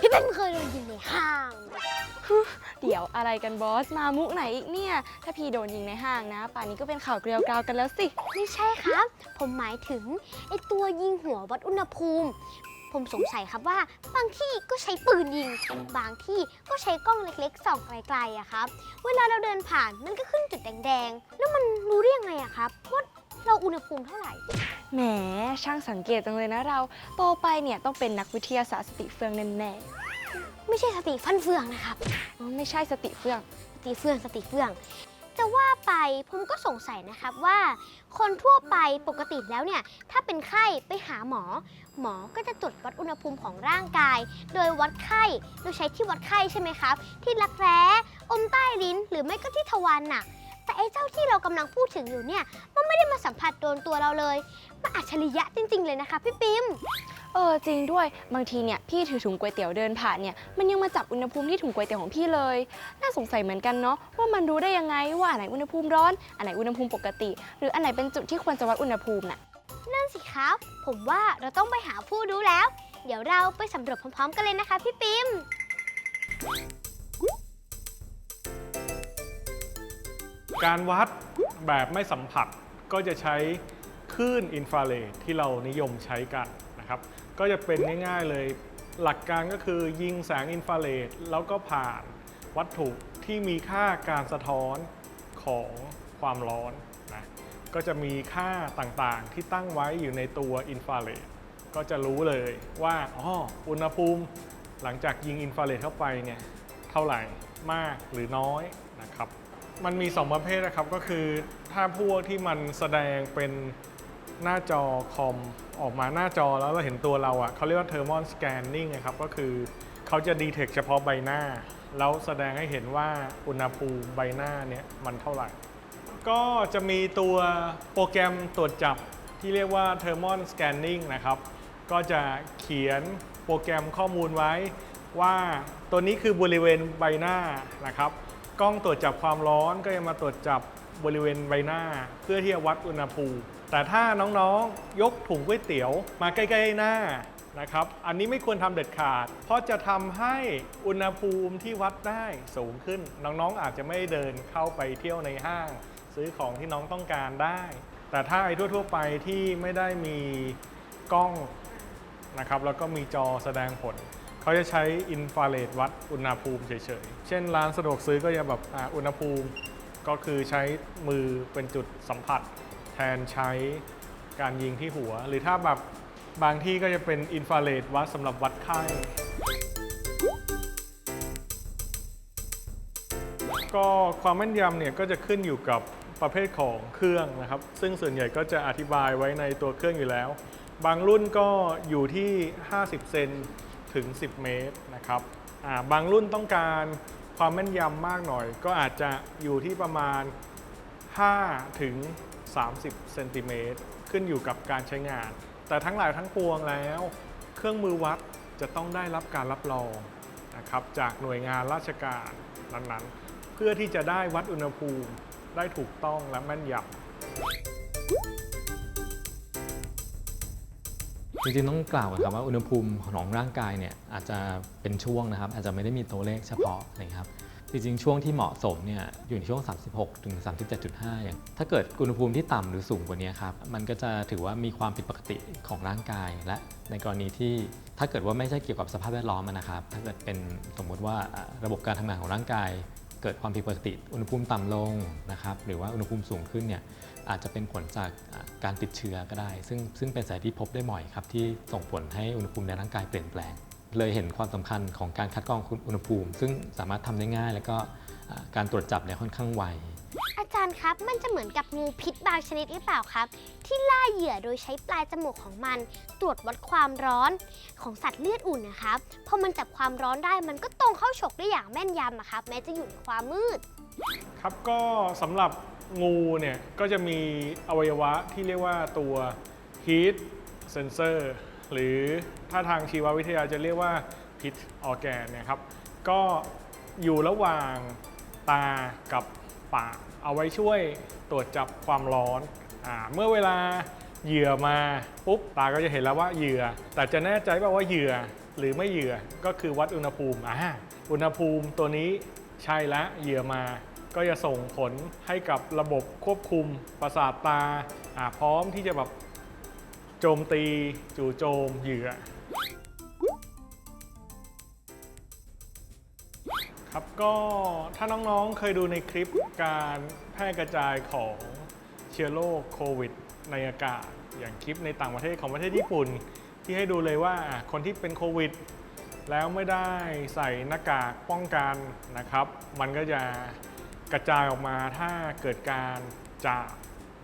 พี่เป็นเคยโดนยิงในห้าง เดี๋ยวอะไรกันบอส มามุกไหนอีกเนี่ย ถ้าพี่โดนยิงในห้างนะ ป่านนี้ก็เป็นข่าวเกลียวกราวกันแล้วสิ ไม่ใช่ครับ ผมหมายถึงไอตัวยิงหัววัดอุณหภูมิ ผมสงสัยครับว่า บางที่ก็ใช้ปืนยิง บางที่ก็ใช้กล้องเล็กๆส่องไกลๆอะครับ เวลาเราเดินผ่านมันก็ขึ้นจุดแดงๆ แล้วมันรู้ได้ยังไงอะครับว่า เราอุณหภูมิเท่าไหร่ แหม ช่างสังเกตจังเลยนะเรา โตไปเนี่ยต้องเป็นนักวิทยาศาสตร์สติเฟืองแน่ไม่ใช่สติฟันเฟืองนะครับ ๆอ๋อไม่ใช่สติเฟือง สติเฟืองสติเฟืองจะว่าไปผมก็สงสัยนะครับว่า คนทั่วไปปกติแล้วเนี่ย ถ้าเป็นไข้ไปหาหมอ หมอก็จะตรวจวัดอุณหภูมิของร่างกาย โดยวัดไข้โดยใช้ที่วัดไข้ใช่ไหมครับ ที่รักแร้อมใต้ลิ้นหรือไม่ก็ที่ทวารหนัก แต่ไอ้เจ้าที่เรากำลังพูดถึงอยู่เนี่ยมันไม่ได้มาสัมผัสโดนตัวเราเลยมันอัจฉริยะจริง ๆ เลยนะคะพี่ปิมเออจริงด้วยบางทีเนี่ยพี่ถือถุงก๋วยเตี๋ยวเดินผ่านเนี่ยมันยังมาจับอุณหภูมิที่ถุงก๋วยเตี๋ยวของพี่เลย น่าสงสัยเหมือนกันเนาะว่ามันรู้ได้ยังไงว่าอันไหนอุณหภูมิร้อนอันไหนอุณหภูมิปกติ หรืออันไหนเป็นจุดที่ควรจะวัดอุณหภูมิน่ะนั่นสิครับ ผมว่าเราต้องไปหาผู้รู้แล้ว เดี๋ยวเราไปสำรวจพร้อมๆ กันเลยนะคะพี่ปิม การวัดแบบไม่สัมผัสก็จะใช้คลื่นอินฟราเรดที่เรานิยมใช้กันนะครับ ก็จะเป็นง่ายๆเลย หลักการก็คือยิงแสงอินฟราเรดแล้วก็ผ่านวัตถุที่มีค่าการสะท้อนของความร้อนนะก็จะมีค่าต่างๆที่ตั้งไว้อยู่ในตัวอินฟราเรดก็จะรู้เลยว่าอ๋ออุณหภูมิหลังจากยิงอินฟราเรดเข้าไปเนี่ยเท่าไหร่มากหรือน้อยนะครับ มันมี 2 ประเภทนะครับ ก็คือถ้าพวกที่มันแสดงเป็นหน้าจอคอมออกมาหน้าจอแล้วเราเห็นตัวเราอะ่ะเขาเรียกว่า thermal scanning นะครับ ก็คือเขาจะดีเทคเฉพาะใบหน้า แล้วแสดงให้เห็นว่าอุณหภูมิใบหน้าเนี่ยมันเท่าไหร่ ก็จะมีตัวโปรแกรมตรวจจับที่เรียกว่า thermal scanning นะครับ ก็จะเขียนโปรแกรมข้อมูลไว้ว่าตัวนี้คือบริเวณใบหน้านะครับ กล้องตรวจจับความร้อนก็จะมาตรวจจับบริเวณใบหน้า เพื่อที่จะวัดอุณหภูมิ แต่ถ้าน้องๆยกถุงก๋วยเตี๋ยวมาใกล้ๆหน้านะครับ อันนี้ไม่ควรทำเด็ดขาด เพราะจะทำให้อุณหภูมิที่วัดได้สูงขึ้น น้องๆอาจจะไม่เดินเข้าไปเที่ยวในห้าง ซื้อของที่น้องต้องการได้ แต่ถ้าไอ้ทั่วๆไปที่ไม่ได้มีกล้องนะครับ แล้วก็มีจอแสดงผล เขาจะใช้อินฟราเรดวัดอุณหภูมิเฉยๆ เช่นร้านสะดวกซื้อก็จะแบบอุณหภูมิก็คือใช้มือเป็นจุดสัมผัส แทนใช้การยิงที่หัว หรือถ้าแบบบางที่ก็จะเป็นอินฟราเรดวัดสำหรับวัดไข้ก็ความแม่นยำเนี่ยก็จะขึ้นอยู่กับประเภทของเครื่องนะครับ ซึ่งส่วนใหญ่ก็จะอธิบายไว้ในตัวเครื่องอยู่แล้ว บางรุ่นก็อยู่ที่ 50 เซน ถึง 10 เมตรนะครับาบางรุ่นต้องการความแม่นยำมากหน่อย ก็อาจจะอยู่ที่ประมาณ 5 ถึง 30 เซนติเมตรขึ้นอยู่กับการใช้งาน แต่ทั้งหลายทั้งปวงแล้ว เครื่องมือวัดจะต้องได้รับการรับรองนะครับจากหน่วยงานราชการนั้นๆ เพื่อที่จะได้วัดอุณหภูมิได้ถูกต้องและแม่นยำ จริงๆต้องกล่าวก่อนครับว่าอุณหภูมิของร่างกายเนี่ยอาจจะเป็นช่วงนะครับ อาจจะไม่ได้มีตัวเลขเฉพาะนะครับจริงๆ ช่วงที่เหมาะสมเนี่ยอยู่ในช่วง 36 ถึง 37.5 อย่าง ถ้าเกิดอุณหภูมิที่ต่ำหรือสูงกว่านี้ครับ มันก็จะถือว่ามีความผิดปกติของร่างกาย และในกรณีที่ถ้าเกิดว่าไม่ใช่เกี่ยวกับสภาพแวดล้อมนะครับ ถ้าเกิดเป็นสมมุติว่าระบบการทำงานของร่างกาย เกิดความผิดปกติอุณหภูมิต่ำลงนะครับหรือว่าอุณหภูมิสูงขึ้นเนี่ยอาจจะเป็นผลจากการติดเชื้อก็ได้ ซึ่งซึ่งเป็นสายที่พบได้บ่อยครับที่ส่งผลให้อุณหภูมิในร่างกายเปลี่ยนแปลง เลยเห็นความสำคัญของการคัดกรองอุณหภูมิ ซึ่งสามารถทำได้ง่าย แล้วก็การตรวจจับเนี่ยค่อนข้างไว อาจารย์ครับ มันจะเหมือนกับงูพิษบางชนิดหรือเปล่าครับ ที่ล่าเหยื่อโดยใช้ปลายจมูกของมัน ตรวจวัดความร้อนของสัตว์เลือดอุ่นนะครับพอมันจับความร้อนได้มันก็ตรงเข้าฉกได้อย่างแม่นยำอะครับแม้จะอยู่ในความมืด ครับก็สำหรับงูเนี่ยก็จะมีอวัยวะที่เรียกว่าตัว heat sensor หรือถ้าทางชีววิทยาจะเรียกว่า pit organ เนี่ยครับ ก็อยู่ระหว่างตากับ ปาก เอาไว้ช่วยตรวจจับความร้อนอเมื่อเวลาเหยื่อมาปุ๊บตาก็จะเห็นแล้วว่าเหยื่อ แต่จะแน่ใจว่าว่าเหยื่อหรือไม่เหยื่อก็คือวัดอุณหภูมิอ่าอุณหภูมิตัวนี้ใช่แล้วเหยื่อมา ก็จะส่งผลให้กับระบบควบคุมประสาทตาพร้อมที่จะแบบโจมตีจู่โจมเหยื่อ ครับก็ถ้าน้องๆเคยดูในคลิปการแพร่กระจายของเชื้อโรคโควิด ในอากาศ อย่างคลิปในต่างประเทศของประเทศญี่ปุ่น ที่ให้ดูเลยว่าคนที่เป็นโควิด แล้วไม่ได้ใส่หน้ากากป้องกันนะครับ มันก็จะกระจายออกมาถ้าเกิดการจาม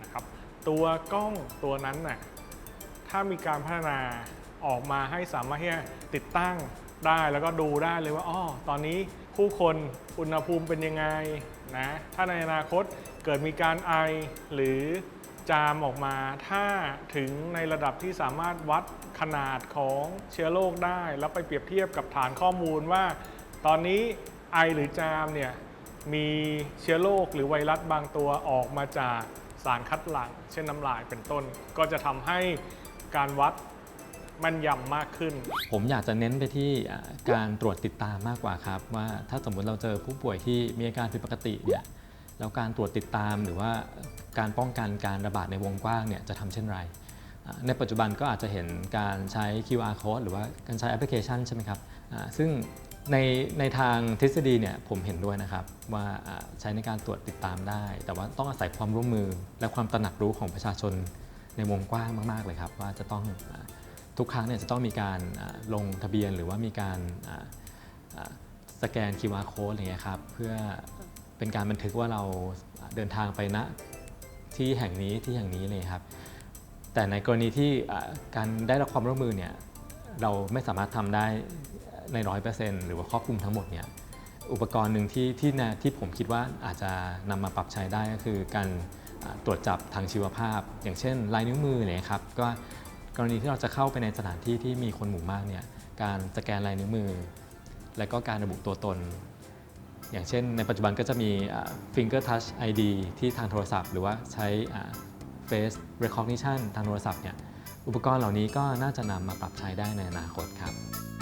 นะครับ ตัวกล้องตัวนั้นน่ะถ้ามีการพัฒนาออกมาให้สามารถที่จะติดตั้ง ได้แล้วก็ดูได้เลยว่าอ๋อตอนนี้ผู้คนอุณหภูมิเป็นยังไงนะถ้าในอนาคตเกิดมีการไอหรือจามออกมา ถ้าถึงในระดับที่สามารถวัดขนาดของเชื้อโรคได้ แล้วไปเปรียบเทียบกับฐานข้อมูลว่า ตอนนี้ไอหรือจามเนี่ยมีเชื้อโรคหรือไวรัสบางตัวออกมาจากสารคัดหลั่ง เช่นน้ำลายเป็นต้น ก็จะทำให้การวัด มันยำมากขึ้น ผมอยากจะเน้นไปที่การตรวจติดตามมากกว่าครับ ว่าถ้าสมมุติเราเจอผู้ป่วยที่มีอาการผิดปกติเนี่ยแล้วการตรวจติดตามหรือว่าการป้องกันการระบาดในวงกว้างเนี่ยจะทำเช่นไร ในปัจจุบันก็อาจจะเห็นการใช้ QR code หรือว่าการใช้แอปพลิเคชันใช่ไหมครับซึ่งในในทางทฤษฎีเนี่ยผมเห็นด้วยนะครับ ว่าใช้ในการตรวจติดตามได้ แต่ว่าต้องอาศัยความร่วมมือและความตระหนักรู้ของประชาชนในวงกว้างมาก ๆ เลยครับ ว่าจะต้อง ทุกครั้งเนี่ยจะต้องมีการลงทะเบียนหรือว่ามีการสแกน QR code อะไรเงี้ยครับเพื่อเป็นการบันทึกว่าเราเดินทางไปณที่แห่งนี้ที่แห่งนี้เลยครับ แต่ในกรณีที่การได้รับความร่วมมือเนี่ยเราไม่สามารถทำได้ในร้อยเปอร์เซ็นต์หรือว่าครอบคลุมทั้งหมดเนี่ยอุปกรณ์หนึ่งที่ที่แนที่ผมคิดว่าอาจจะนำมาปรับใช้ได้ก็คือการตรวจจับทางชีวภาพ อย่างเช่นลายนิ้วมือเนี่ยครับก็ กรณีที่เราจะเข้าไปในสถานที่ที่มีคนหมู่มากเนี่ยการสแกนลายนิ้วมือ และก็การระบุตัวตน อย่างเช่น ในปัจจุบันก็จะมี finger touch ID ที่ทางโทรศัพท์ หรือว่าใช้ face recognition ทางโทรศัพท์เนี่ยอุปกรณ์เหล่านี้ก็น่าจะนำมาปรับใช้ได้ในอนาคตครับ